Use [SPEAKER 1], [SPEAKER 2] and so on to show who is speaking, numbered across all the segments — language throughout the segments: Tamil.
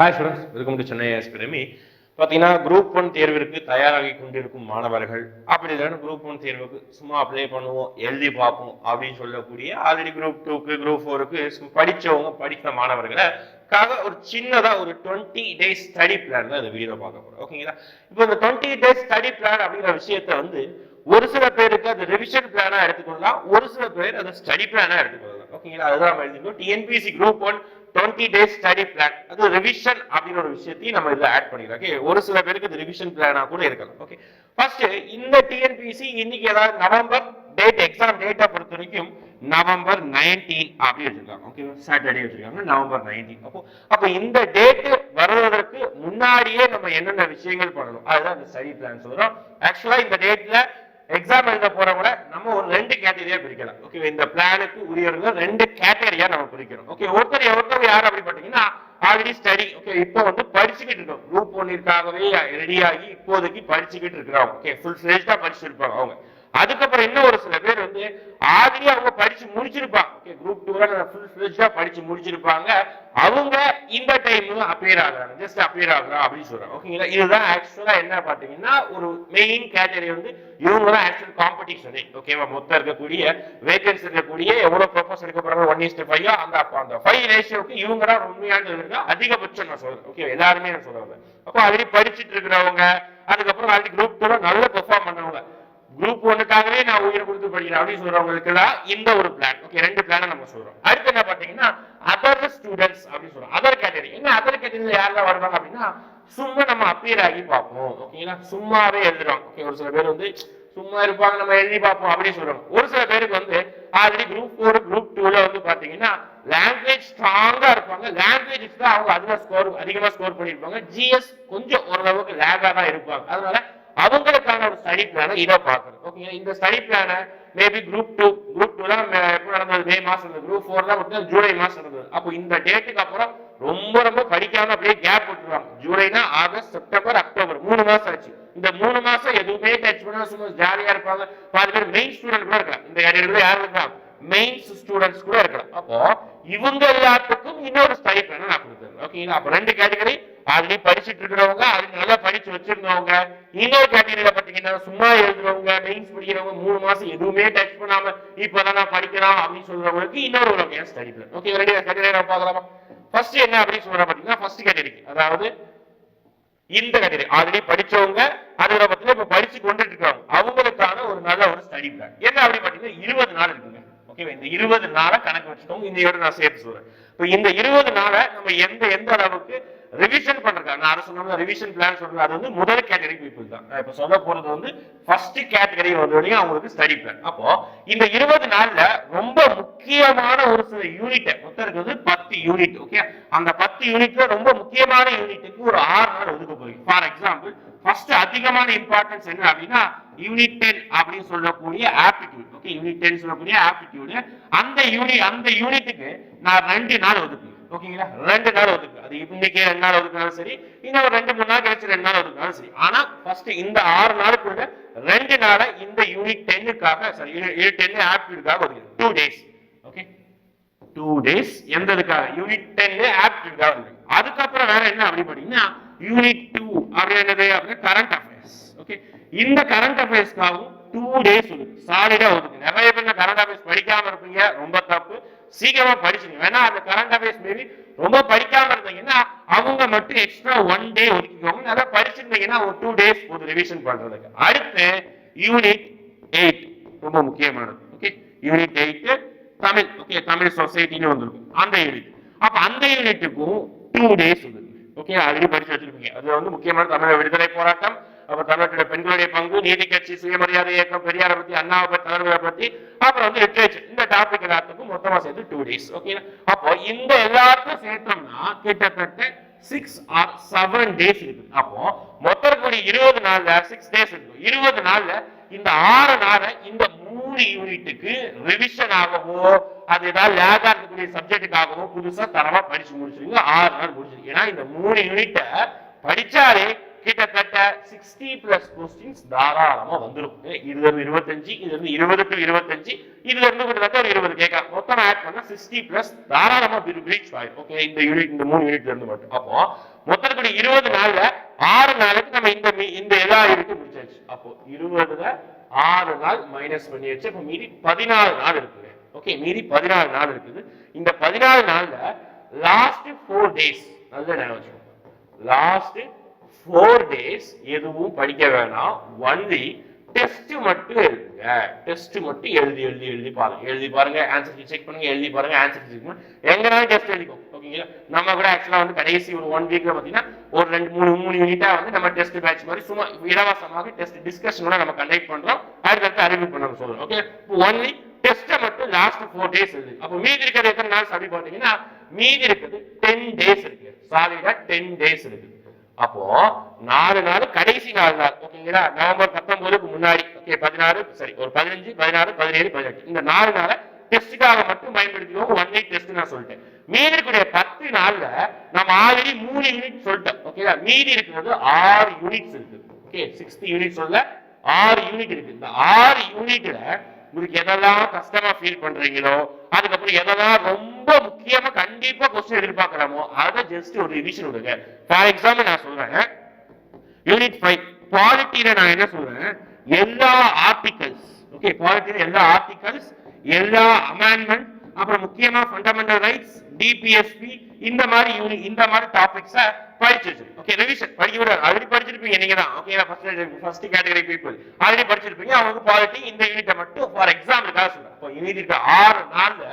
[SPEAKER 1] Hi students welcome to Chennai academy பார்த்தீங்கன்னா குரூப் ஒன் தேர்விற்கு தயாராகி கொண்டிருக்கும் மாணவர்கள். அப்படி இல்லைன்னா குரூப் ஒன் தேர்வுக்கு சும்மா அப்ளை பண்ணுவோம் எழுதி பார்ப்போம் அப்படின்னு சொல்லக்கூடிய ஆல்ரெடி குரூப் டூக்கு குரூப் ஃபோருக்கு படித்தவங்க படித்த மாணவர்களுக்காக ஒரு சின்னதாக ஒரு டுவெண்ட்டி டேஸ் ஸ்டடி பிளான் தான் இந்த வீடியோ பார்க்க போகிறோம் ஓகேங்களா இப்போ இந்த டுவெண்ட்டி டேஸ் ஸ்டடி பிளான் அப்படிங்கிற விஷயத்த வந்து ஒரு சில பேருக்கு அது ரிவிஷன் பிளானாக எடுத்துக்கொள்ளலாம் ஒரு சில பேர் அதை ஸ்டடி பிளானாக எடுத்துக்கொள்ளலாம். ஓகேங்களா? அதுதான் நம்ம எழுதிக்கணும் T N P C group one twenty days study plan அது ரிவிஷன் அப்படின்னு ஒரு விஷயத்தையும் நம்ம இதில் ஆட் பண்ணிக்கலாம் ஓகே ஒரு சில பேருக்கு இது ரிவிஷன் பிளானா கூட இருக்கலாம். ஓகே ஃபர்ஸ்ட் இந்த டிஎன்பிசி இன்னைக்கு ஏதாவது நவம்பர் டேட் எக்ஸாம் டேட்டை பொறுத்த வரைக்கும் நவம்பர் நைன்டீன் அப்படி வச்சிருக்காங்க ஓகே சாட்டர்டே வச்சிருக்காங்க. நவம்பர் நைன்டீன் அப்போ அப்போ இந்த டேட் வருவதற்கு முன்னாடியே நம்ம என்னென்ன விஷயங்கள் பண்ணணும்? அதுதான் இந்த ஸ்டடி பிளான் சொல்றோம் ஆக்சுவலாக இந்த டேட்ல எக்ஸாம் எழுத போறவங்கள நம்ம ஒரு ரெண்டு கேட்டகரியா பிரிக்கலாம். ஓகே இந்த பிளானுக்கு உரியவர்கள் ரெண்டு கேட்டகரியா நம்ம பிரிக்கிறோம். ஓகே ஒருத்தர் ஒருத்தர் யார் அப்படி பார்த்தீங்கன்னா ஆல்ரெடி ஸ்டடி ஓகே இப்போ வந்து படிச்சுக்கிட்டு இருக்கோம். குரூப் ஒன்னிற்காகவே ரெடி ஆகி இப்போதைக்கு படிச்சுக்கிட்டு இருக்கிறாங்க ஓகே ஃபுல் ஃபிளேஜ்டா படிச்சுருப்பாங்க அவங்க. அதுக்கப்புறம் இன்னும் ஒரு சில பேர் வந்து ஆல்ரெடி அவங்க படிச்சு முடிச்சிருப்பாங்க. ஓகே குரூப் டூல ஃபுல் ஃபிளேஜ்டா படிச்சு முடிச்சிருப்பாங்க. அவங்க இந்த டைம் அப்பியர் ஆகுறாங்க. ஜஸ்ட் அப்பியர் ஆகுறாங்க அப்படின்னு சொல்றாங்க. ஓகேங்களா இதுதான் ஆக்சுவலா என்ன பாத்தீங்கன்னா ஒரு மெயின் கேட்டகரி வந்து இவங்க தான் ஆக்சுவல் காம்படிஷன் ஓகேவா மொத்தம் இருக்கக்கூடிய வேகன்சி இருக்கக்கூடிய எவ்வளவு ப்ரொபோஸ் எடுக்க போறாங்க? ஒன் இஸ்ட் ஃபைவ் அந்த அப்போ அந்த. ஃபைவ் ரேஷியோக்கு இவங்க தான் உண்மையான இருக்கு அதிகபட்சம் நான் சொல்றேன். ஓகே எல்லாருமே நான் சொல்றேன். அப்போ ஆல்ரெடி படிச்சுட்டு இருக்கிறவங்க அதுக்கப்புறம் ஆல்ரெடி குரூப் டூல நல்ல பெர்ஃபார்ம் பண்ணவங்க குரூப் ஒன்னுக்காகவே நான் உயிர் கொடுத்து படிக்கிறேன் அப்படின்னு சொல்றவங்களுக்கு இந்த ஒரு பிளான் ஓகே ரெண்டு பிளான நம்ம சொல்றோம். அடுத்து என்ன பாத்தீங்கன்னா அதர் ஸ்டூடெண்ட்ஸ் அப்படின்னு சொல்றோம். அதர் கேட்டகரி என்ன அதர் கேட்டகரியில யாரெல்லாம் வருவாங்க அப்படின்னா சும்மா நம்ம அப்பியர் ஆகி பார்ப்போம். ஓகேங்களா சும்மாவே எழுதுறோம். ஓகே ஒரு சில பேர் வந்து சும்மா இருப்பாங்க நம்ம எழுதி பார்ப்போம் அப்படின்னு சொல்றோம். ஒரு சில பேருக்கு வந்து ஆல்ரெடி குரூப் ஃபோர் குரூப் டூல வந்து பாத்தீங்கன்னா லாங்குவேஜ் ஸ்ட்ராங்கா இருப்பாங்க. லாங்குவேஜ் தான் அவங்க அதிகமா ஸ்கோர் அதிகமா ஸ்கோர் பண்ணிருப்பாங்க ஜிஎஸ் கொஞ்சம் ஓரளவுக்கு லேகா தான் இருப்பாங்க. அதனால அவங்களுக்கான ஒரு ஸ்டடி பிளான இதை பார்க்கணும். ஓகேங்களா இந்த ஸ்டடி பிளான maybe group two group two தான் எப்போ நடந்தது? மே மாசம் இருந்தது. குரூப் ஃபோர் தான் பார்த்தீங்கன்னா ஜூலை மாசம் இருந்தது. அப்போ இந்த டேட்டுக்கு அப்புறம் ரொம்ப ரொம்ப படிக்காம அப்படியே கேப் விட்டுருவாங்க. ஜூலைனா ஆகஸ்ட் செப்டம்பர் அக்டோபர் மூணு மாசம் ஆச்சு. இந்த மூணு மாசம் எதுவுமே டச் பண்ணா சும்மா ஜாலியா இருப்பாங்க. பாதி பேர் மெயின் ஸ்டூடெண்ட் கூட இருக்காங்க இந்த இடையில யாரும் இருக்காங்க? மெயின்ஸ் ஸ்டூடெண்ட்ஸ் கூட இருக்கலாம். அப்போ இவங்க எல்லாத்துக்கும் இன்னொரு ஸ்டடி நான் கொடுத்துருந்தேன் ஓகேங்களா அப்போ ரெண்டு கேட்டகரி ஆல்ரெடி படிச்சுட்டு இருக்கிறவங்க அது நல்லா படிச்சு வச்சிருந்தவங்க இன்னொரு கேட்டகரியில பாத்தீங்கன்னா சும்மா எழுதுறவங்க மெயின்ஸ் படிக்கிறவங்க மூணு மாசம் எதுவுமே டச் பண்ணாம இப்பதான் நான் படிக்கிறோம் அப்படின்னு சொல்றவங்களுக்கு இன்னொரு வகையான ஸ்டடி பிளான் ஓகே ரெண்டு கேட்டகரி நம்ம பார்க்கலாமா? ஃபர்ஸ்ட் என்ன அப்படின்னு சொல்ற பாத்தீங்கன்னா ஃபர்ஸ்ட் கேட்டகரி அதாவது இந்த கேட்டகரி ஆல்ரெடி படிச்சவங்க அதுல பாத்தீங்கன்னா இப்ப படிச்சு கொண்டுட்டு இருக்காங்க. அவங்களுக்கான ஒரு நல்ல ஒரு ஸ்டடி பிளான் என்ன அப்படின்னு பாத்தீங்கன்னா இருபது நாள் இருக்குங்க. ஓகேவா இந்த இருபது நாளை கணக்கு வச்சுக்கோங்க. இந்த இதோட நான் சேர்த்து சொல்றேன். இப்போ இந்த இருபது நாளை நம்ம எந்த எந்த அளவுக்கு ரிவிஷன் பண்றதா நான் அதை சொன்ன ரிவிஷன் பிளான் சொல்றது அது வந்து முதல் கேட்டகரி பீப்புள் தான். நான் இப்ப சொல்ல போறது வந்து ஃபர்ஸ்ட் கேட்டகரி வரையும் அவங்களுக்கு ஸ்டடி பிளான் அப்போ இந்த இருபது நாள்ல ரொம்ப முக்கியமான ஒரு சில யூனிட் மொத்தம் இருக்கிறது பத்து யூனிட் ஓகே அந்த பத்து யூனிட்ல ரொம்ப முக்கியமான யூனிட்டுக்கு ஒரு ஆறு நாள் ஒதுக்க போறீங்க. ஃபார் எக்ஸாம்பிள் ஃபர்ஸ்ட் அதிகமான இம்பார்ட்டன்ஸ் என்ன அப்படின்னா யூனிட் டென் அப்படின்னு சொல்லக்கூடிய ஆப்டிடியூட் ஓகே யூனிட் டென் சொல்லக்கூடிய ஆப்டிடியூடு அந்த யூனிட் அந்த யூனிட்டுக்கு நான் ரெண்டு நாள் ஒதுக்கு. ஓகேங்களா? ரெண்டு நாள் ஒதுக்கு. அது இன்னைக்கே ரெண்டு நாள் ஒதுக்கினாலும் சரி இன்னும் ஒரு ரெண்டு மூணு நாள் கழிச்சு ரெண்டு நாள் ஒதுக்கினாலும் சரி. ஆனா ஃபர்ஸ்ட் இந்த ஆறு நாளுக்குள்ள ரெண்டு நாளை இந்த யூனிட் டென்னுக்காக சாரி யூனிட் டென் ஆப்டிடியூடுக்காக ஒதுக்கு two days okay two days எந்த இதுக்காக யூனிட் டென் ஆப்டிடியூடுக்காக ஒதுக்கு அதுக்கப்புறம் வேற என்ன அப்படி பாத்தீங்கன்னா யூனிட் டூ அப்படி என்னது? அப்படின்னா கரண்ட் அஃபேர்ஸ் ஓகே இந்த கரண்ட் அஃபேர்ஸ்க்காகவும் டூ டேஸ் ஒதுக்கு. சாலிடா ஒதுக்கு. நிறைய பேர் கரண்ட் அஃபேர்ஸ் படிக்காம இருப்பீங்க. ரொம்ப தப்பு. சீக்கிரமா படிச்சுங்க வேணா அந்த கரண்ட் அஃபேர்ஸ் மேபி ரொம்ப படிக்காம இருந்தீங்கன்னா அவங்க மட்டும் எக்ஸ்ட்ரா ஒன் டே ஒதுக்கிக்கோங்க. நல்லா படிச்சிருந்தீங்கன்னா ஒரு டூ டேஸ் ஒரு ரிவிஷன் பண்றதுக்கு. அடுத்து யூனிட் எயிட் ரொம்ப முக்கியமானது. Okay unit eight Tamil. Okay Tamil சொசைட்டின்னு வந்திருக்கும் அந்த யூனிட் அப்ப அந்த யூனிட்டுக்கும் டூ டேஸ் வந்து ஓகே ஆல்ரெடி படிச்சு வச்சிருப்பீங்க. அது வந்து முக்கியமான தமிழ் விடுதலை போராட்டம் அப்புறம் தமிழகத்துல பெண்களுடைய பங்கு நீதி கட்சி சுயமரியாதை இயக்கம் பெரியாரை பத்தி அண்ணாவை பத்தி தலைவரை பத்தி அப்புறம் வந்து லிட்ரேச்சர் இந்த டாபிக் எல்லாத்துக்கும் மொத்தமா சேர்த்து டூ டேஸ் ஓகேங்களா அப்போ இந்த எல்லாத்தையும் சேர்த்தோம்னா கிட்டத்தட்ட சிக்ஸ் ஆர் செவன் டேஸ் இருக்கு. அப்போ மொத்தம் கூடிய இருபது நாள்ல சிக்ஸ் டேஸ் இருக்கு. இருபது நாள்ல இந்த ஆறு நாளை இந்த மூணு யூனிட்டுக்கு ரிவிஷன் ஆகவோ அது ஏதாவது லேகா இருக்கக்கூடிய சப்ஜெக்டுக்காகவோ புதுசா தரமா படிச்சு முடிச்சிருங்க. ஆறு நாள் முடிச்சிருக்கு. ஏன்னா இந்த மூணு யூனிட்டை படிச்சாலே கிட்டத்தட்ட சிக்ஸ்டி பிளஸ் கொஸ்டின்ஸ் தாராளமா வந்துடும் இதுல இருந்து இருபத்தஞ்சு இதுல இருந்து இருபதுக்கு இருபத்தஞ்சு இதுல இருந்து கிட்டத்தட்ட ஒரு இருபது கேட்கலாம் மொத்தம் ஆட் பண்ணா சிக்ஸ்டி பிளஸ் தாராளமா ரீச் ஆயிடும் ஓகே இந்த யூனிட் இந்த மூணு யூனிட்ல இருந்து மட்டும். அப்போ மொத்தம் இருபது நாள்ல ஆறு நாளுக்கு நம்ம இந்த மீ- இந்த எல்லா யூனிட்டும் முடிச்சாச்சு. அப்போ இருபதுல ஆறு நாள் மைனஸ் பண்ணியாச்சு. அப்போ மீதி பதினாலு நாள் இருக்குது. ஓகே மீறி பதினாலு நாள் இருக்குது. இந்த பதினாலு நாள்ல லாஸ்ட் ஃபோர் டேஸ் நல்ல ஞாபகம் லாஸ்ட் ஃபோர் டேஸ் எதுவும் படிக்க வேணாம். ஒன்லி டெஸ்ட் மட்டும் எழுதுங்க. டெஸ்ட் மட்டும் எழுதி எழுதி எழுதி பாருங்க. எழுதி பாருங்க ஆன்சர் செக் பண்ணுங்க எழுதி பாருங்க ஆன்சர் செக் பண்ணுங்க. எங்கனாலும் டெஸ்ட் எழுதிக்கும் ஓகேங்களா? நம்ம கூட ஆக்சுவலா வந்து கடைசி ஒரு ஒன் வீக்ல பாத்தீங்கன்னா ஒரு ரெண்டு மூணு மூணு யூனிட்டா வந்து நம்ம டெஸ்ட் பேட்ச் மாதிரி சும்மா இலவசமாக டெஸ்ட் டிஸ்கஷனோட நம்ம கண்டக்ட் பண்றோம். அடுத்தடுத்து அறிவிப்பு பண்ண சொல்றோம். ஓகே ஒன்லி டெஸ்ட்டை மட்டும் லாஸ்ட் ஃபோர் டேஸ் இருக்கு அப்போ மீதி இருக்கிறது எத்தனை நாள்? அப்படி பாத்தீங்கன்னா மீதி இருக்குது டென் டேஸ் இருக்கு. சாலிடா டென் டேஸ் இருக்கு. அப்போ நாலு நாள் கடைசி நாலு நாள் ஓகேங்களா? நவம்பர் பத்தொன்பதுக்கு முன்னாடி ஓகே பதினாறு சரி ஒரு பதினஞ்சு பதினாறு பதினேழு பதினெட்டு. இந்த நாலு நாளை டெஸ்ட்டுக்காக மட்டும் பயன்படுத்திக்கோங்க. ஒன் வீக் டெஸ்ட் நான் சொல்லிட்டேன். மீதி இருக்கக்கூடிய பத்து நாள்ல நம்ம ஆல்ரெடி மூணு யூனிட் சொல்லிட்டோம் ஓகேங்களா? மீதி இருக்கிறது ஆறு யூனிட்ஸ் இருக்கு. ஓகே சிக்ஸ்த் யூனிட் சொல்ல ஆறு யூனிட் இருக்கு. இந்த ஆறு யூனிட்ல உங்களுக்கு எதெல்லாம் கஷ்டமா ஃபீல் பண்றீங்களோ அதுக்கப்புறம் எதெல்லாம் ரொம்ப முக்கியமா கண்டிப்பா கொஸ்டின் எதிர்பார்க்கிறோமோ அதை ஜஸ்ட் ஒரு ரிவிஷன் விடுங்க ஃபார் எக்ஸாம்பிள் நான் சொல்றேன். யூனிட் ஃபைவ் குவாலிட்டியில நான் என்ன சொல்றேன்? எல்லா ஆர்டிகல்ஸ் ஓகே குவாலிட்டியில எல்லா ஆர்டிகல்ஸ் எல்லா அமெண்ட்மெண்ட் அப்புறம் முக்கியமா ஃபண்டமெண்டல் ரைட்ஸ் டிபிஎஸ்பி இந்த மாதிரி யூனி- இந்த மாதிரி டாபிக்ஸ படிச்சு ஓகே ரிவிஷன் படிக்க விட ஆல்ரெடி படிச்சிருப்பீங்க நீங்க தான். Okay first first category people already படிச்சிருப்பீங்க. அவங்களுக்கு குவாலிட்டி இந்த யூனிட்டை மட்டும் ஃபார் எக்ஸாம்பிளுக்காக சொல்றேன். இப்போ யூனிட் இருக்க ஆறு நாள்ல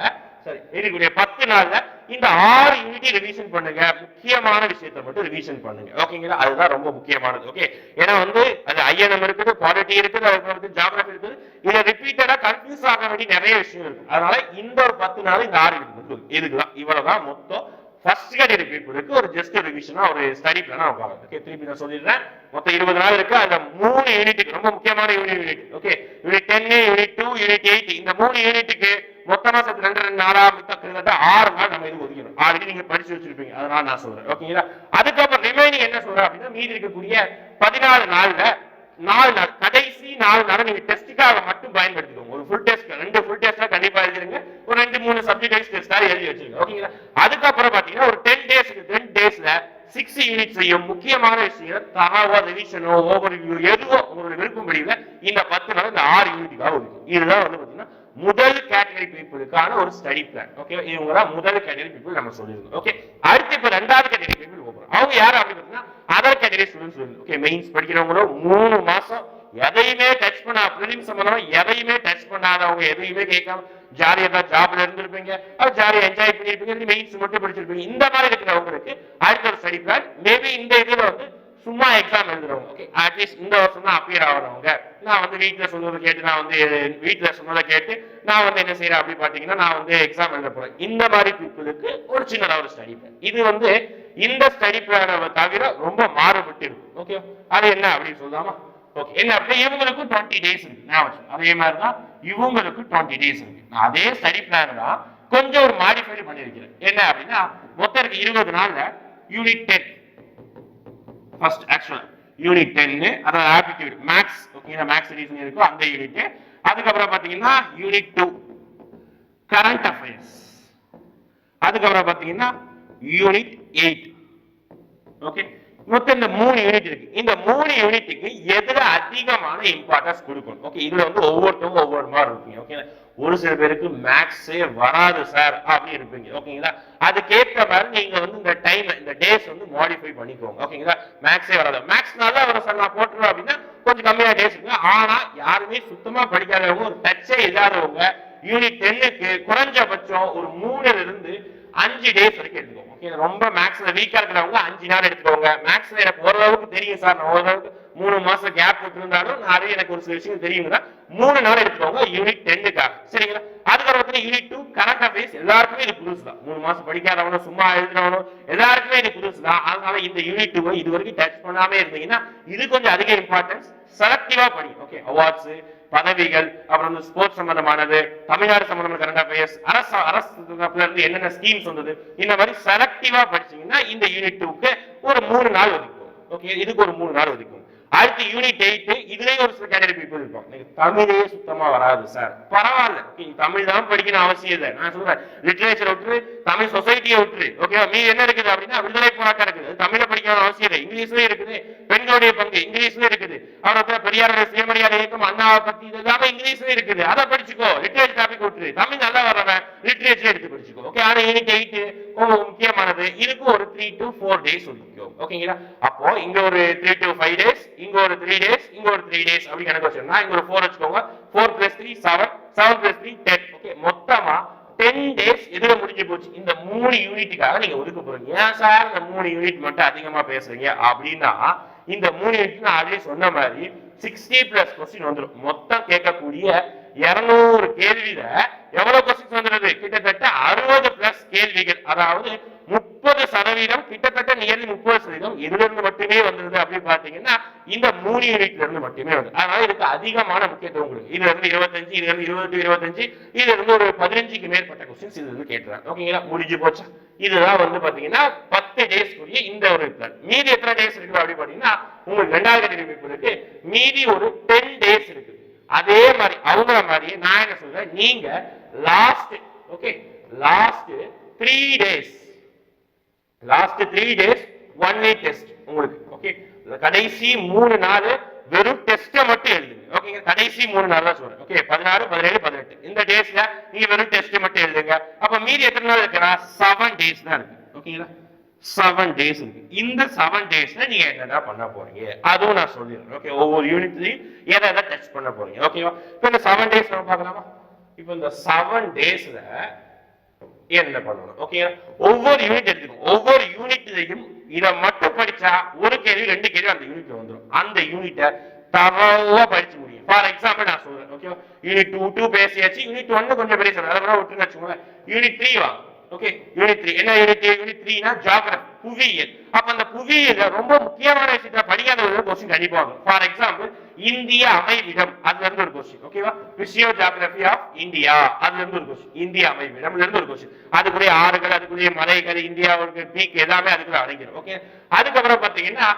[SPEAKER 1] சரி இருக்கக்கூடிய பத்து நாள்ல இந்த ஆறு யூனிட் ரிவிஷன் பண்ணுங்க. முக்கியமான விஷயத்தை மட்டும் ரிவிஷன் பண்ணுங்க. ஓகேங்களா அதுதான் ரொம்ப முக்கியமானது. ஓகே ஏன்னா வந்து அது ஐஎன்எம் இருக்குது பாலிட்டி இருக்குது அதுக்கு வந்து ஜாகிரபி இருக்குது. இதை ரிப்பீட்டடா கன்ஃபியூஸ் ஆக வேண்டிய நிறைய விஷயம் இருக்கு. அதனால இந்த ஒரு பத்து நாள் இந்த ஆறு யூனிட் இதுக்குதான். இவ்வளவுதான் மொத்தம் ஃபர்ஸ்ட் கேட்டகரி பீப்புளுக்கு ஒரு ஜஸ்ட் ரிவிஷனா ஒரு ஸ்டடி பிளானா உட்காந்து ஓகே திருப்பி நான் சொல்லிடுறேன். மொத்தம் இருபது நாள் இருக்கு. அந்த மூணு யூனிட்டுக்கு ரொம்ப முக்கியமான unit okay unit ten unit two unit eight இந்த மூணு யூனிட்டுக்கு மொத்தமா சேர்த்து ரெண்டு ரெண்டு நாளா மித்த கிட்டத்தட்ட ஆறு நாள் நம்ம இது ஒதுக்கணும். ஆல்ரெடி நீங்க படிச்சு வச்சிருப்பீங்க. அதனால நான் சொல்றேன். ஓகேங்களா? அதுக்கப்புறம் ரிமைனிங் என்ன சொல்றேன் அப்படின்னா மீதி இருக்கக்கூடிய பதினாலு நாள்ல நாலு நாள் கடைசி நாலு நாள் நீங்க டெஸ்ட்டுக்காக மட்டும் பயன்படுத்திக்கோங்க. ஒரு ஃபுல் டெஸ்ட் ரெண்டு ஃபுல் டெஸ்ட்லாம் கண்டிப்பா எழுதிருங்க. ஒரு ரெண்டு மூணு சப்ஜெக்ட் வைஸ் டெஸ்டா எழுதி வச்சுருங்க. ஓகேங்களா? அதுக்கப்புறம் பாத்தீங்கன்னா ஒரு டென் டேஸ் டென் டேஸ்ல சிக்ஸ் யூனிட்ஸையும் முக்கியமான விஷயம் தகவல் ரிவிஷனோ ஓவர் ரிவ்யூ எதுவோ உங்களோட விருப்பப்படியில இந்த பத்து நாள் இந்த ஆறு யூனிட்டுக்காக ஒதுக்கும் இதுதான் வந்து முதல் கேட்டகரி பீப்புளுக்கான ஒரு ஸ்டடி பிளான் ஓகே இவங்க தான் முதல் கேட்டகரி பீப்புள் நம்ம சொல்லியிருந்தோம். ஓகே அடுத்து இப்போ ரெண்டாவது கேட்டகரி பீப்புள் போகிறோம் அவங்க யார் அப்படின்னு பார்த்தீங்கன்னா அதர் கேட்டகரி ஸ்டூடெண்ட்ஸ் வந்து ஓகே மெயின்ஸ் படிக்கிறவங்களும் மூணு மாசம் எதையுமே டச் பண்ணா பிரிலிம் சம்பந்தமா எதையுமே டச் பண்ணாதவங்க எதையுமே கேட்காம ஜாலியா தான் ஜாப்ல இருந்திருப்பீங்க. அது ஜாலியா என்ஜாய் பண்ணிருப்பீங்க மெயின்ஸ் மட்டும் படிச்சிருப்பீங்க. இந்த மாதிரி இருக்கிறவங்களுக்கு அடுத்த ஒரு ஸ்டடி பிளான் மேபி இந்த இதுல வந்து சும்மா எக்ஸாம் எழுதுறவங்க. ஓகே அட்லீஸ்ட் இந்த வருஷம் தான் அப்பியர் ஆகிறவங்க. நான் வந்து வீட்ல சொன்னதை கேட்டு நான் வந்து வீட்ல சொன்னதை கேட்டு நான் வந்து என்ன செய்யறேன் அப்படி பாத்தீங்கன்னா நான் வந்து எக்ஸாம் எழுத போறேன். இந்த மாதிரி பீப்புளுக்கு ஒரு சின்னதா ஒரு ஸ்டடி பிளான் இது வந்து இந்த ஸ்டடி பிளானை தவிர ரொம்ப மாறுபட்டு இருக்கும் ஓகே அது என்ன அப்படின்னு சொல்லாமா ஓகே என்ன அப்படின்னா இவங்களுக்கும் டுவெண்ட்டி டேஸ் இருக்கு. ஞாபகம். அதே மாதிரி தான் இவங்களுக்கு டுவெண்ட்டி டேஸ் இருக்கு. நான் அதே ஸ்டடி பிளான் தான் கொஞ்சம் ஒரு மாடிஃபை பண்ணிருக்கிறேன் என்ன அப்படின்னா மொத்தம் இருபது நாள்ல unit ten first actual unit டென்னு அதாவது ஆப்டிடியூட் மேக்ஸ் ஓகேங்களா மேக்ஸ் ரீசன் இருக்கும் அந்த யூனிட் அதுக்கப்புறம் பாத்தீங்கன்னா யூனிட் டூ கரண்ட் அஃபேர்ஸ் அதுக்கப்புறம் பாத்தீங்கன்னா யூனிட் எயிட் ஓகே மொத்தம் இந்த மூணு யூனிட் இருக்கு. இந்த மூணு யூனிட்டுக்கு எதுல அதிகமான இம்பார்ட்டன்ஸ் கொடுக்கணும்? ஓகே இதுல வந்து ஒவ்வொருத்தரும் ஒவ்வொரு மாதிரி இருப்பீங்க. ஓகே ஒரு சில பேருக்கு மேக்ஸே வராது சார் அப்படின்னு இருப்பீங்க. ஓகேங்களா அதுக்கேற்ற மாதிரி நீங்க வந்து இந்த டைம் இந்த டேஸ் வந்து மாடிஃபை பண்ணிக்கோங்க. ஓகேங்களா மேக்ஸே வராது. மேக்ஸ் நல்லா வரும் சார் நான் போட்டுருவேன் அப்படின்னா கொஞ்சம் கம்மியா டேஸ் இருக்கு ஆனா யாருமே சுத்தமா படிக்காதவங்க ஒரு டச்சே இல்லாதவங்க யூனிட் டென்னுக்கு குறைஞ்சபட்சம் ஒரு மூணுல இருந்து அஞ்சு டேஸ் வரைக்கும் எடுத்துக்கோங்க. ஓகே ரொம்ப மேக்ஸ்ல வீக்கா இருக்கிறவங்க அஞ்சு நாள் எடுத்துக்கோங்க. மேக்ஸ்ல எனக்கு ஓரளவுக்கு தெரியும் சார். நான் ஓரளவுக்கு மூணு மாசம் கேப் விட்டுருந்தாலும் நான் அது எனக்கு ஒரு சில விஷயம் தெரியுங்களா மூணு நாள் எடுத்துக்கோங்க. யூனிட் டென்னுக்காக சரிங்களா? அதுக்கப்புறம் யூனிட் டூ கரண்ட் அஃபேர்ஸ் எல்லாருக்குமே இது புதுசு தான். மூணு மாசம் படிக்காதவனும் சும்மா எழுதுறவனும் எல்லாருக்குமே இது புதுசு தான். அதனால இந்த யூனிட் டூ இது வரைக்கும் டச் பண்ணாமே இருந்தீங்கன்னா இது கொஞ்சம் அதிக இம்பார்ட்டன்ஸ் செலக்டிவா படி ஓகே அவார்ட்ஸ் பதவிகள் அப்புறம் வந்து ஸ்போர்ட்ஸ் சம்பந்தமானது தமிழ்நாடு சம்பந்தமான கரண்ட் அஃபேர்ஸ் அரசு அரசு இருந்து என்னென்ன ஸ்கீம்ஸ் வந்தது இந்த மாதிரி செலக்டிவா படிச்சீங்கன்னா இந்த யூனிட் டூக்கு ஒரு மூணு நாள் ஒதுக்கும் ஓகே இதுக்கு ஒரு மூணு நாள் ஒதுக்கும் அடுத்து யூனிட் எயிட் இதுலயே ஒரு சில கேட்டகரி பீப்புள் இருக்கும். எனக்கு தமிழே சுத்தமா வராது சார் பரவாயில்ல. நீ தமிழ் தான் படிக்கணும் அவசியம் இல்லை. நான் சொல்றேன் லிட்ரேச்சர் விட்டுரு தமிழ் சொசைட்டியை விட்டுரு. ஓகேவா மீ என்ன இருக்குது அப்படின்னா விடுதலை போராட்டம் இருக்குது. அது படிக்கணும் அவசியம் இல்லை. இங்கிலீஷ்லயும் இருக்குது. பெண்களுடைய பங்கு இங்கிலீஷ்லயும் இருக்குது. அப்புறம் பெரியாருடைய சுயமரியாதை இயக்கம் அண்ணாவை பத்தி இது எல்லாமே இங்கிலீஷ்லயும் இருக்குது. அதை படிச்சுக்கோ. லிட்ரேச்சர் டாபிக் விட்டுரு. தமிழ் நல்லா வர்றவன். லிட்ரேச்சர் எடுத்து படிச்சுக்கோ. ஓகே ஆனா யூனிட் எயிட் ரொம்ப முக்கியமானது. இதுக்கு ஒரு த்ரீ டு ஃபோர் டேஸ் ஒதுக்கும் ஓகேங்களா அப்போ இங்க ஒரு த்ரீ டு ஃபைவ் டேஸ் இங்க ஒரு த்ரீ டேஸ் இங்க ஒரு த்ரீ டேஸ் அப்படி கணக்கு வச்சிருந்தா இங்க ஒரு ஃபோர் வச்சுக்கோங்க. Four plus three seven seven plus three ten okay மொத்தமா டென் டேஸ் எதுல முடிஞ்சு போச்சு? இந்த மூணு யூனிட்டுக்காக நீங்க ஒதுக்க போறீங்க. ஏன் சார் இந்த மூணு யூனிட் மட்டும் அதிகமா பேசுறீங்க? அப்படின்னா இந்த மூணு யூனிட் நான் ஆல்ரெடி சொன்ன மாதிரி சிக்ஸ்டி பிளஸ் கொஸ்டின் வந்துடும் மொத்தம் கேட்கக்கூடிய இருநூறு கேள்வியில எவ்வளவு கொஸ்டின்ஸ் வந்துருது கிட்டத்தட்ட அறுபது பிளஸ் கேள்விகள். அதாவது முப்பது சதவீதம் கிட்டத்தட்ட நியர்லி முப்பது சதவீதம் இதுல இருந்து மட்டுமே வந்தது அப்படின்னு பாத்தீங்கன்னா இந்த மூணு யூனிட்ல இருந்து மட்டுமே வருது அதனால இதுக்கு அதிகமான முக்கியத்துவம் கொடுக்கு இதுல இருந்து இருபத்தஞ்சு இதுல இருந்து இருபது இருபத்தஞ்சு இதுல இருந்து ஒரு பதினஞ்சுக்கு மேற்பட்ட கொஸ்டின்ஸ் இதுல இருந்து கேட்டுறாங்க ஓகேங்களா முடிஞ்சு போச்சா? இதுதான் வந்து பாத்தீங்கன்னா பத்து டேஸ்க்குரிய இந்த ஒரு பிளான் மீதி எத்தனை டேஸ் இருக்கு அப்படின்னு பாத்தீங்கன்னா உங்களுக்கு ரெண்டாயிரத்தி தெரிவிப்பு இருக்கு மீதி ஒரு டென் டேஸ் இருக்கு. அதே மாதிரி அவங்கள மாதிரியே நான் என்ன சொல்றேன்? நீங்க last okay last three days last three days one week test உங்களுக்கு ஓகே கடைசி மூணு நாள் வெறும் டெஸ்ட்டை மட்டும் எழுதுங்க ஓகேங்க கடைசி மூணு நாள் தான் சொல்றேன் ஓகே பதினாறு பதினேழு பதினெட்டு. இந்த டேஸ்ல நீங்க வெறும் டெஸ்ட் மட்டும் எழுதுங்க. அப்ப மீதி எத்தனை நாள் இருக்குன்னா? செவன் டேஸ் தான் இருக்கு ஓகேங்களா செவன் டேஸ் இருக்கு. இந்த செவன் டேஸ்ல நீங்க என்னென்ன பண்ண போறீங்க? அதுவும் நான் சொல்லிடுறேன். ஓகே ஒவ்வொரு யூனிட்லையும் எதை டெஸ்ட் பண்ண போறீங்க? ஓகேவா இப்போ இந்த செவன் டேஸ் நம்ம பார்க்கலாமா? இப்போ இந்த செவன் டேஸ்ல என்ன பண்ணணும்? ஓகே ஒவ்வொரு யூனிட் எடுத்துக்கும் ஒவ்வொரு யூனிட்லையும் இதை மட்டும் படிச்சா ஒரு கேள்வி ரெண்டு கேள்வி அந்த யூனிட்ல வந்துடும் அந்த யூனிட்டை தரவா படிச்சு முடியும். ஃபார் எக்ஸாம்பிள் நான் சொல்றேன். ஓகேவா யூனிட் டூ டூ பேசியாச்சு. யூனிட் ஒன்னு கொஞ்சம் பெரிய சொல்றேன் அதை விட விட்டுன்னு வச்சுக்கோங்க யூனிட் த்ரீ வா? ஓகே யூனிட் த்ரீ என்ன யூனிட் யூனிட் த்ரீனா ஜாகிரபி புவியியல். அப்ப அந்த புவியியல ரொம்ப முக்கியமான விஷயத்த படிக்காதவங்க ஒரு கொஸ்டின் கண்டிப்பா ஃபார் எக்ஸாம்பிள் இந்திய அமைவிடம் அதுல இருந்து ஒரு கொஸ்டின் ஓகேவா விஷயோ ஜாகிரபி ஆஃப் இந்தியா அதுல இருந்து ஒரு கொஸ்டின் இந்திய அமைவிடம்ல இருந்து ஒரு கொஸ்டின் அதுக்குரிய ஆறுகள் அதுக்குரிய மலைகள் இந்தியாவுக்கு பீக் எல்லாமே அதுக்குள்ள அடங்கிடும். ஓகே அதுக்கப்புறம் பாத்தீங்கன்னா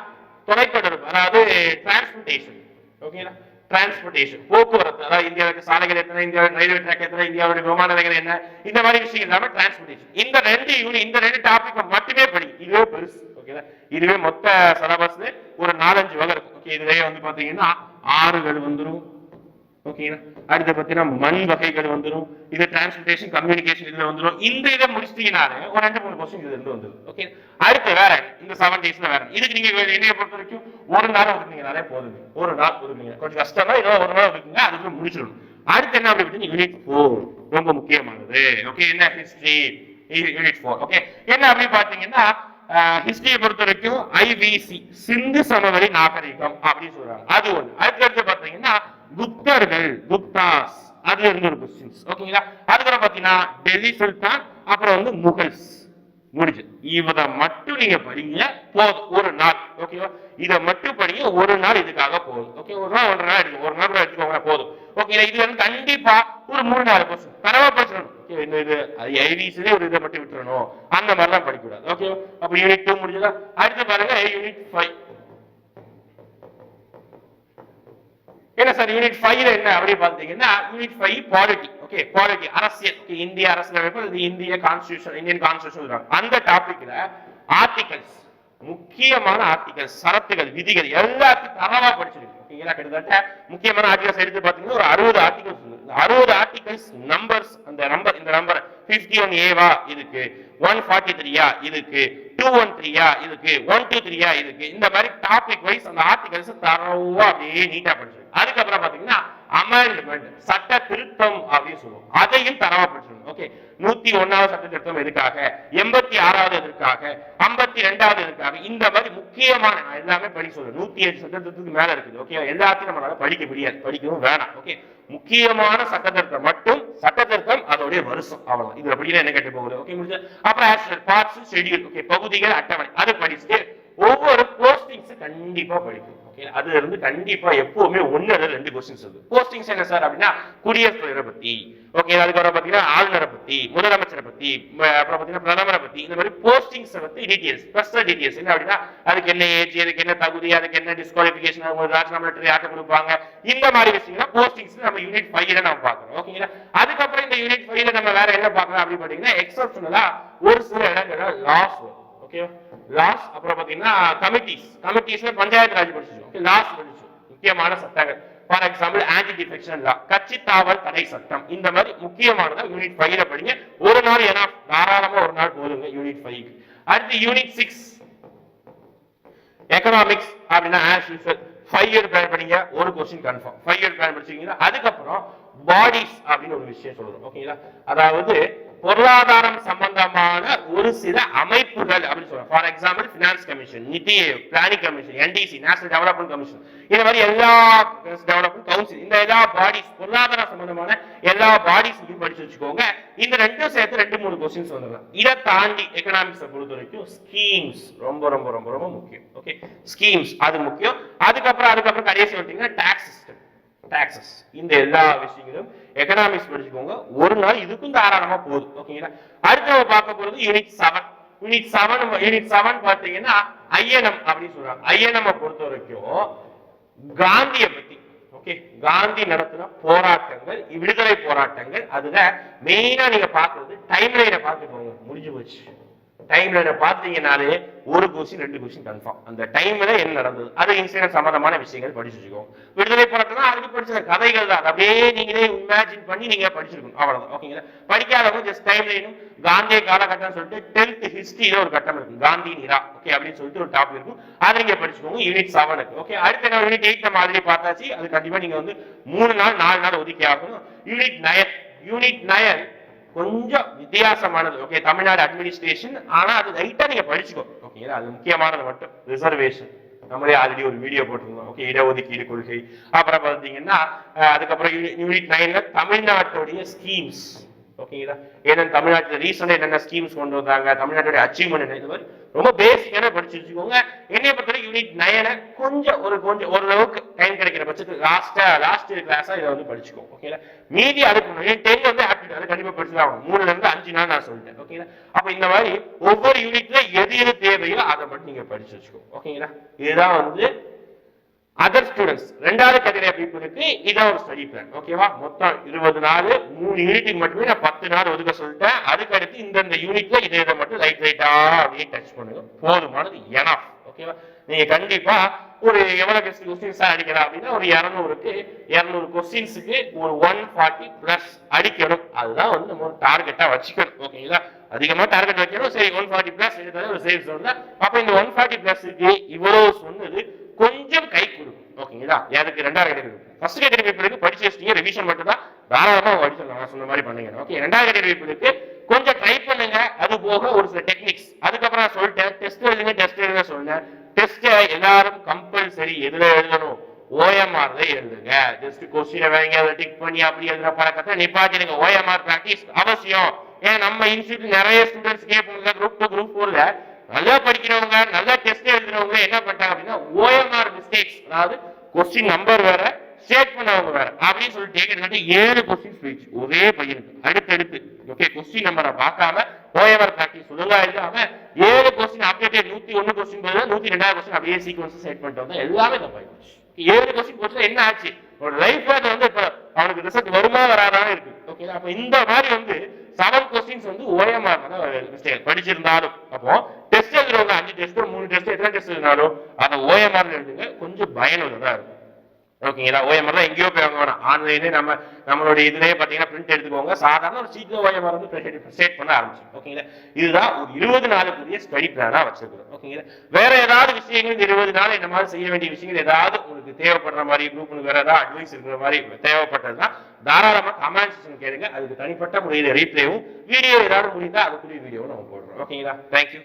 [SPEAKER 1] தொலைத்தொடர்பு அதாவது டிரான்ஸ்போர்டேஷன் ஓகேங்களா டிரான்ஸ்போர்டேஷன் போக்குவரத்து அதாவது இந்தியாவுக்கு சாலைகள் எத்தனை இந்தியாவுக்கு ரயில்வே ட்ராக் எத்தனை இந்தியாவுடைய விமான நிலையம் என்ன இந்த மாதிரி விஷயம் இல்லாம டிரான்ஸ்போர்டேஷன் இந்த ரெண்டு யூனி இந்த ரெண்டு டாபிக் மட்டுமே படி. இதுவே பெருசு ஓகேங்களா இதுவே மொத்த சிலபஸ் ஒரு நாலஞ்சு வகை இருக்கும். ஓகே இதுவே வந்து பாத்தீங்கன்னா ஆறுகள் வந்துடும் ஓகேங்களா அடுத்து பார்த்தீங்கன்னா மண் வகைகள் வந்துடும் இது டிரான்ஸ்போர்டேஷன் கம்யூனிகேஷன் இதுல வந்துடும் இந்த இதை முடிச்சிட்டீங்கனாலே ஒரு ரெண்டு மூணு கொஸ்டின் இது வந்துடும் ஓகே அடுத்து வேற இந்த செவன் டேஸ்ல வேற. இதுக்கு நீங்க என்னைய பொறுத்த வரைக்கும் ஒரு நாள் ஒதுக்குனீங்கனாலே போதுங்க. ஒரு நாள் ஒதுக்குங்க கொஞ்சம் கஷ்டம்னா தான் இன்னும் ஒரு நாள் ஒதுக்குங்க அதுக்குள்ள முடிச்சிடணும். அடுத்து என்ன அப்படி யூனிட் ஃபோர் ரொம்ப முக்கியமானது. ஓகே என்ன ஹிஸ்டரி யூனிட் ஃபோர் ஓகே என்ன அப்படின்னு பாத்தீங்கன்னா ஹிஸ்டரியை பொறுத்த வரைக்கும் ஐவிசி சிந்து சமவெளி நாகரிகம் அப்படின்னு சொல்றாங்க. அது ஒண்ணு. அதுக்கு அடுத்து பாத்தீங்கன்னா குப்தர்கள் குப்தாஸ் அதுல இருந்து ஒரு கொஸ்டின்ஸ் ஓகேங்களா அதுக்கப்புறம் பாத்தீங்கன்னா டெல்லி சுல்தான் அப்புறம் வந்து முகல்ஸ். முடிஞ்சு. இதை மட்டும் நீங்க படிங்க போதும். ஒரு நாள் ஓகேவா இதை மட்டும் படிங்க ஒரு நாள் இதுக்காக போதும். ஓகே ஒரு நாள் ஒன்றரை நாள் எடுக்கும் ஒரு நாள் கூட எடுத்துக்கோங்க போதும். ஓகே இது வந்து கண்டிப்பா ஒரு மூணு நாலு கொஸ்டின் தரவா படிச்சிடணும். ஓகே இந்த இது ஐவிசிலே ஒரு இதை மட்டும் விட்டுறணும். அந்த மாதிரிலாம் படிக்கக்கூடாது. ஓகே அப்ப யூனிட் டூ முடிஞ்சதா? அடுத்து பாருங்க யூனிட் ஃபைவ் என்ன சார் யூனிட் ஃபைவ்ல என்ன அப்படி பாத்தீங்கன்னா unit five polity okay polity அரசியல் okay, இந்திய அரசியலமைப்பு இது இந்திய கான்ஸ்டியூஷன் இந்தியன் கான்ஸ்டியூஷன் அந்த டாபிக்ல ஆர்டிகல்ஸ் முக்கியமான ஆர்டிகல்ஸ் சரத்துகள் விதிகள் எல்லாத்தையும் தரவா படிச்சிருக்கு ஓகேங்களா? கிட்டத்தட்ட முக்கியமான ஆர்டிகல்ஸ் எடுத்து பாத்தீங்கன்னா ஒரு அறுபது ஆர்டிகல்ஸ் அறுபது ஆர்டிகல்ஸ் நம்பர்ஸ் அந்த நம்பர் இந்த நம்பர் பிப்டி ஒன் ஏவா இதுக்கு ஒன் ஃபார்ட்டி த்ரீயா இதுக்கு டூ ஒன் த்ரீயா இதுக்கு ஒன் டூ த்ரீயா இதுக்கு இந்த மாதிரி டாபிக் வைஸ் அந்த ஆர்டிகல்ஸ் தரவா அப்படியே நீட்டா படிச்சு அதுக்கப்புறம் பாத்தீங்கன்னா அமெண்ட்மெண்ட் சட்ட திருத்தம் அப்படின்னு சொல்லுவோம். அதையும் தரவா ஓகே நூத்தி ஒன்னாவது சட்ட திருத்தம் எதுக்காக? எண்பத்தி ஆறாவது எதுக்காக ஐம்பத்தி ரெண்டாவது எதுக்காக இந்த மாதிரி முக்கியமான நான் எல்லாமே படி சொல்றேன். நூத்தி ஏழு சட்ட திருத்தத்துக்கு மேல இருக்குது. ஓகே எல்லாத்தையும் நம்மளால படிக்க முடியாது. படிக்கவும் வேணாம். ஓகே முக்கியமான சட்ட திருத்தம் மட்டும் சட்ட திருத்தம் அதோடைய வருஷம். அவ்வளவு இதுல படிக்கிற என்ன கேட்டு போகுது? ஓகே முடிஞ்சு அப்புறம் பார்ட்ஸ் ஷெடியூல் ஓகே பகுதிகள் அட்டவணை. அது படிச்சுட்டு ஒவ்வொரு போஸ்டிங்ஸ் கண்டிப்பா படிக்கும் அதுல இருந்து கண்டிப்பா எப்பவுமே ஒன்னு அல்லது ரெண்டு கொஸ்டின்ஸ் இருக்கு. போஸ்டிங்ஸ் என்ன சார் அப்படின்னா குடியரசுத் தலைவரை பத்தி ஓகே அதுக்கப்புறம் பாத்தீங்கன்னா ஆளுநரை பத்தி முதலமைச்சரை பத்தி அப்புறம் பாத்தீங்கன்னா பிரதமரை பத்தி இந்த மாதிரி போஸ்டிங்ஸ் பத்தி டீடைல்ஸ் பர்சனல் டீடைல்ஸ் என்ன அப்படின்னா அதுக்கு என்ன ஏஜ் அதுக்கு என்ன தகுதி அதுக்கு என்ன டிஸ்குவாலிபிகேஷன் அவங்க ராஜினாமா லெட்டர் யார்ட்ட கொடுப்பாங்க இந்த மாதிரி விஷயங்கள் போஸ்டிங்ஸ் நம்ம யூனிட் ஃபைவ்ல நம்ம பாக்கணும் ஓகேங்களா அதுக்கப்புறம் இந்த யூனிட் ஃபைவ்ல நம்ம வேற என்ன பாக்கலாம் அப்படின்னு பாத்தீங்கன்னா எக்ஸப்ஷனலா ஒரு சில இடங்கள்ல லாஸ் ஓகே லாஸ் அப்புறம் பாத்தீங்கன்னா கமிட்டிஸ் கமிட்டிஸ்ல பஞ்சாயத்து ராஜ் படிச்சிருக்கோம். லாஸ் படிச்சோம் முக்கியமான சட்டங்கள். For example anti defection law கட்சி தாவல் தடை சட்டம். இந்த மாதிரி முக்கியமானதா யூனிட் ஃபைவ்ல படிங்க. ஒரு நாள் ஏன்னா தாராளமா ஒரு நாள் போதுங்க யூனிட் ஃபைவ் அடுத்து யூனிட் சிக்ஸ் எக்கனாமிக்ஸ் அப்படின்னா as usual five year plan பண்ணிங்க ஒரு question confirm five year plan படிச்சிருக்கீங்க அதுக்கப்புறம் பாடிஸ் அப்படின்னு ஒரு விஷயம் சொல்றோம். ஓகேங்களா அதாவது பொருளாதாரம் சம்பந்தமான ஒரு சில அமைப்புகள் அப்படின்னு சொல்றோம் ஃபார் எக்ஸாம்பிள் பினான்ஸ் கமிஷன் நிதி planning commission NDC national development commission இந்த மாதிரி எல்லா டெவலப்மெண்ட் கவுன்சில் இந்த எல்லா பாடிஸ் பொருளாதார சம்பந்தமான எல்லா பாடிஸையும் படிச்சு வச்சுக்கோங்க. இந்த ரெண்டும் சேர்த்து ரெண்டு மூணு கொஸ்டின்ஸ் வந்துடலாம். இதை தாண்டி எக்கனாமிக்ஸை பொறுத்த வரைக்கும் ஸ்கீம்ஸ் ரொம்ப ரொம்ப ரொம்ப ரொம்ப முக்கியம். ஓகே ஸ்கீம்ஸ் அது முக்கியம். அதுக்கப்புறம் அதுக்கப்புறம் கடைசி வந்துட்டீங்கன்னா டேக்ஸ் சிஸ்டம் டாக்ஸஸ் இந்த எல்லா விஷயங்களும் எக்கனாமிக்ஸ் படிச்சுக்கோங்க. ஒரு நாள் இதுக்கும் தாராளமா போதும் ஓகேங்களா அடுத்து நம்ம பார்க்க போறது unit seven unit seven unit seven பார்த்தீங்கன்னா ஐயனம் அப்படின்னு சொல்றாங்க. ஐஎன்எம் பொறுத்த வரைக்கும் காந்திய பத்தி. ஓகே காந்தி நடத்தின போராட்டங்கள் விடுதலை போராட்டங்கள் அதுல மெயினா நீங்க பாக்குறது டைம் லைனை பார்த்துக்கோங்க. முடிஞ்சு போச்சு. டைம்ல லைனை பார்த்தீங்கனாலே ஒரு கொஸ்டின் ரெண்டு கொஸ்டின் கன்ஃபார்ம் அந்த டைம்ல என்ன நடந்தது? அது இன்சிடென்ட் சம்பந்தமான விஷயங்கள் படிச்சு வச்சுக்கோங்க விடுதலை போராட்டம் அதுக்கு படிச்ச கதைகள் தான். அப்படியே நீங்களே இமேஜின் பண்ணி நீங்க படிச்சிருக்கணும். அவ்வளவுதான். ஓகேங்களா படிக்காதவங்க ஜஸ்ட் டைம் லைனும் காந்திய காலகட்டம் சொல்லிட்டு டென்த் ஹிஸ்டரியில ஒரு கட்டம் இருக்கும் காந்தி நிரா ஓகே அப்படின்னு சொல்லிட்டு ஒரு டாபிக் இருக்கும். அதை நீங்க படிச்சுக்கோங்க. யூனிட் செவனுக்கு ஓகே அடுத்த நாள் யூனிட் எயிட் நம்ம பார்த்தாச்சு. அது கண்டிப்பா நீங்க வந்து மூணு நாள் நாலு நாள் ஒதுக்கி ஆகணும். யூனிட் நயன் யூனிட் நயன் கொஞ்சம் வித்தியாசமானது. ஓகே தமிழ்நாடு அட்மினிஸ்ட்ரேஷன் ஆனா அது லைட்டா நீங்க படிச்சுக்கோ. ஓகேங்களா அது முக்கியமானது மட்டும். ரிசர்வேஷன் நம்மளே ஆல்ரெடி ஒரு வீடியோ போட்டிருந்தோம். ஓகே இடஒதுக்கீடு கொள்கை. அப்புறம் பார்த்தீங்கன்னா அதுக்கப்புறம் யூனிட் நைன்ல தமிழ்நாட்டுடைய ஸ்கீம்ஸ் ஓகேங்களா? ஏன்னா தமிழ்நாட்டில் ரீசெண்டாக என்னென்ன ஸ்கீம்ஸ் கொண்டு வந்தாங்க தமிழ்நாட்டுடைய அச்சீவ்மெண்ட் என்ன இது மாதிரி ரொம்ப பேசிக்கான படிச்சு வச்சுக்கோங்க. என்னைய பொறுத்தவரை யூனிட் நயனை கொஞ்சம் ஒரு கொஞ்சம் ஓரளவுக்கு டைம் கிடைக்கிற பட்சத்துக்கு லாஸ்ட்டாக லாஸ்ட் கிளாஸாக இதை வந்து படிச்சுக்கோ ஓகேங்களா மீதி அதுக்கு முன்னாடி டென் வந்து ஆப்டிட் அது கண்டிப்பாக படிச்சுதான் ஆகணும். அஞ்சு நாள் நான் சொல்லிட்டேன் ஓகேங்களா அப்போ இந்த மாதிரி ஒவ்வொரு யூனிட்ல எது எது தேவையோ அதை மட்டும் நீங்க படிச்சு வச்சுக்கோ ஓகேங்களா இதுதான் வந்து அதர் ஸ்டூடெண்ட்ஸ் ரெண்டாவது கேட்டகரி பீப்புளுக்கு இதான் ஒரு ஸ்டடி பிளான் ஓகேவா மொத்தம் இருபது நாள் மூணு யூனிட்டுக்கு மட்டுமே நான் பத்து நாள் ஒதுக்க சொல்லிட்டேன். அதுக்கு அடுத்து இந்தந்த யூனிட்ல இதை இதை மட்டும் லைட் லைட்டா அப்படியே டச் பண்ணுங்க. போதுமானது எனஃப் ஓகேவா நீங்க கண்டிப்பா ஒரு எவ்வளவு கொஸ்டின்ஸ் அடிக்கலாம் அப்படின்னா ஒரு இரநூறுக்கு இரநூறு கொஸ்டின்ஸுக்கு ஒரு ஒன் ஃபார்ட்டி பிளஸ் அடிக்கணும். அதுதான் வந்து நம்ம ஒரு டார்கெட்டா வச்சுக்கணும். ஓகேங்களா அதிகமா டார்கெட் வைக்கணும் சரி ஒன் ஃபார்ட்டி பிளஸ் எடுத்தாலே ஒரு சேஃப் சொன்னா அப்ப இந்த ஒன் ஃபார்ட்டி பிளஸ்க்கு இவ்வளவு சொன்னது கொஞ்சம் கை கொடுக்கும். ஓகேங்களா எனக்கு ரெண்டாவது கிடைக்கும் ஃபர்ஸ்ட் கேட்டரி பேப்பருக்கு படிச்சு வச்சிட்டீங்க ரிவிஷன் மட்டும் தான் தாராளமா படிச்சிடலாம் நான் சொன்ன மாதிரி பண்ணுங்க. ஓகே ரெண்டாவது கேட்டரி பேப்பருக்கு கொஞ்சம் ட்ரை பண்ணுங்க. அது போக ஒரு சில டெக்னிக்ஸ் அதுக்கப்புறம் நான் சொல்லிட்டேன். டெஸ்ட் எழுதுங்க டெஸ்ட் எழுதுங்க சொன்னேன். டெஸ்ட் எல்லாரும் சரி எதுல எழுதணும்? ஓஎம்ஆர்ல எழுதுங்க. ஜஸ்ட் கொஸ்டினை வாங்கி அதை டிக் பண்ணி அப்படி எழுதுற பழக்கத்தை நிப்பாட்டிடுங்க. ஓஎம்ஆர் பிராக்டிஸ் அவசியம். ஏன் நம்ம இன்ஸ்டியூட் நிறைய ஸ்டூடெண்ட்ஸ் கேட்பாங்க குரூப் டூ குரூப் ஃபோர்ல நல்லா படிக்கிறவங்க நல்லா டெஸ்ட் எழுதுறவங்க என்ன பண்றாங்க அப்படின்னா ஓஎம்ஆர் மிஸ்டேக்ஸ் அதாவது கொஸ்டின் நம்பர் வேற ஸ்டேட் பண்ணவங்க வேற அப்படின்னு சொல்லிட்டு கிட்டத்தட்ட ஏழு கொஸ்டின்ஸ் போயிடுச்சு. ஒரே பையனுக்கு. அடுத்தடுத்து. ஓகே கொஸ்டின் நம்பரை பார்க்காம ஓஎம்ஆர் பிராக்டிஸ் ஒழுங்கா எழுதாம ஏழு கொஸ்டின் அப்டேட் நூத்தி ஒண்ணு கொஸ்டின் போது நூத்தி ரெண்டாயிரம் கொஸ்டின் அப்படியே சீக்வன்ஸ் செட் பண்ணிட்டு வந்தா எல்லாமே தப்பாயிடுச்சு ஏழு கொஸ்டின் போச்சு என்ன ஆச்சு? ஒரு லைஃப் வந்து இப்ப அவனுக்கு ரிசல்ட் வருமா வராதான்னு இருக்கு. ஓகே அப்ப இந்த மாதிரி வந்து செவன் கொஸ்டின்ஸ் வந்து ஓஎம்ஆர் மிஸ்டேக் படிச்சிருந்தாலும். அப்போ டெஸ்ட் எழுதுறவங்க அஞ்சு டெஸ்ட் மூணு டெஸ்ட் எத்தனை டெஸ்ட் எழுதினாலும் அதை ஓஎம்ஆர் எழுதுங்க. கொஞ்சம் பயனுள்ளதா இருக்கும். ஓகேங்களா? ஓஎம்ஆர் தான் எங்கேயோ போய் வாங்க வேணாம் ஆன்லைன்லேயே நம்ம நம்மளுடைய இதுலேயே பார்த்தீங்கன்னா பிரிண்ட் எடுத்துக்கோங்க. சாதாரண ஒரு சீக்கிரம் ஓஎம்ஆர் வந்து ஸ்டேட் பண்ண ஆரம்பிச்சு ஓகேங்களா? இதுதான் ஒரு இருபது நாளுக்குரிய ஸ்டடி பிளானாக வச்சிருக்கிறோம் ஓகேங்களா? வேற ஏதாவது விஷயங்கள் இந்த இருபது நாள் இந்த மாதிரி செய்ய வேண்டிய விஷயங்கள் ஏதாவது உங்களுக்கு தேவைப்படுற மாதிரி குரூப்னு வேற ஏதாவது அட்வைஸ் இருக்கிற மாதிரி தேவைப்பட்டதுன்னா தாராளமாக கமெண்ட் செக்ஷன் கேளுங்க. அதுக்கு தனிப்பட்ட முறையில் ரீப்ளேவும் வீடியோ ஏதாவது முடிந்தால் அதுக்குரிய வீடியோவும் நம்ம போடுறோம். ஓகேங்களா? தேங்க்யூ